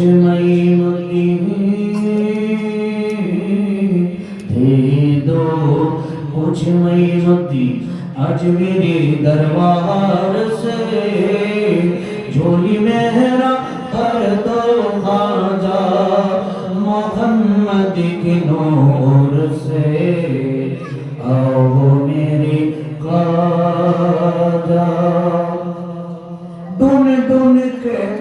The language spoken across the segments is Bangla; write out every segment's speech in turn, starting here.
कुछ मई मती दे दो कुछ मई मती आज मेरे दरबार से झोली मेहरा कर दो खाजा मोहम्मद की नूर से आओ मेरे खाजा ढूंढ ढूंढ के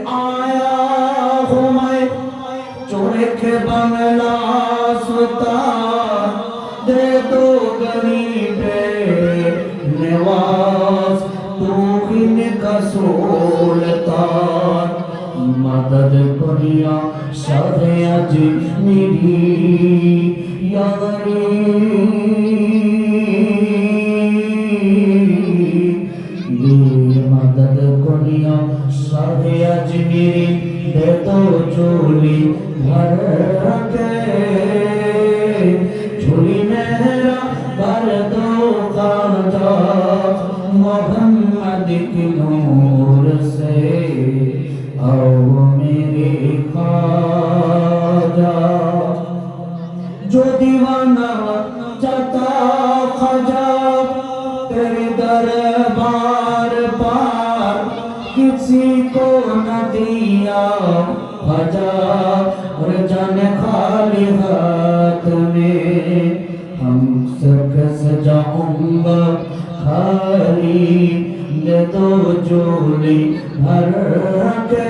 সুলতান মদদ করিয়া সবে আজ নিরি ইয়ারি মদদ করিয়া সবে আজ নিরি বেত চলি ভরকে मोहम्मद की नूर से आओ मेरे खाजा जो दीवाना जाता खजा तेरे दरबार पार किसी को न दिया खजा और जाने खाली हाथ में हम सब सजाऊंगा खाली ले दो जोली भर के